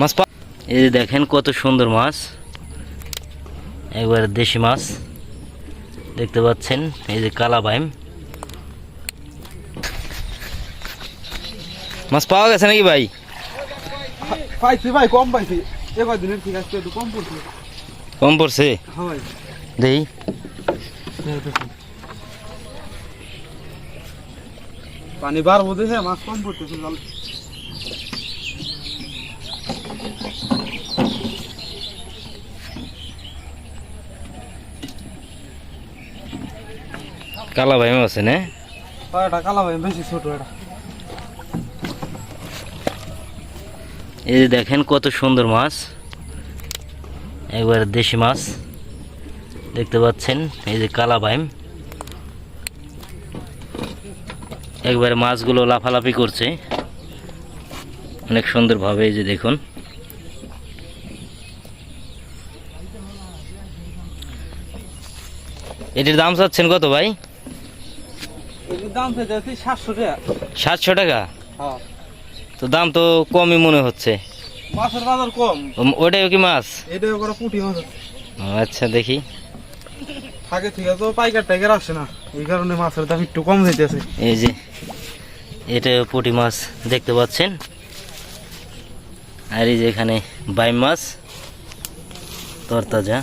মাছ পা এই যে দেখেন কত সুন্দর মাছ। একবার দেশি মাছ। দেখতে পাচ্ছেন এই যে কালা বাইম মাছ পাওয়া গেছে নাকি ভাই? পাইছি ভাই কম পাইছি। এবার দিনের ঠিক আছে একটু কম পড়ছে। কম পড়ছে? দেই। পানি বার বোঝেছে মাছ কম পড়তেছে কালা বাইম আছে না? এটা কালা ভাই বেশি ছোট এটা। এই যে দেখেন কত সুন্দর মাছ। একবার দেশি মাছ। দেখতে পাচ্ছেন এই যে কালা বাইম একবারে মাছগুলো লাফালাফি করছে। অনেক সুন্দরভাবে এই যে দেখুন। এটির দাম চাচ্ছেন কত ভাই? সাতশো টাকা। হ্যাঁ। তো দাম তো কমই মনে হচ্ছে। মাছের বাজার কম। ওটাও কি মাছ? এটা করে পুঁটি মাছ আচ্ছা দেখি। থাকে ঠিক আছে তো পাইকার টাইকার আসে না। এই কারণে মাছের দাম একটু কম যাইতেছে। এই যে এটা পুঁটি মাছ দেখতে পাচ্ছেন। আর এই যে এখানে বাইম মাছ তরতাজা।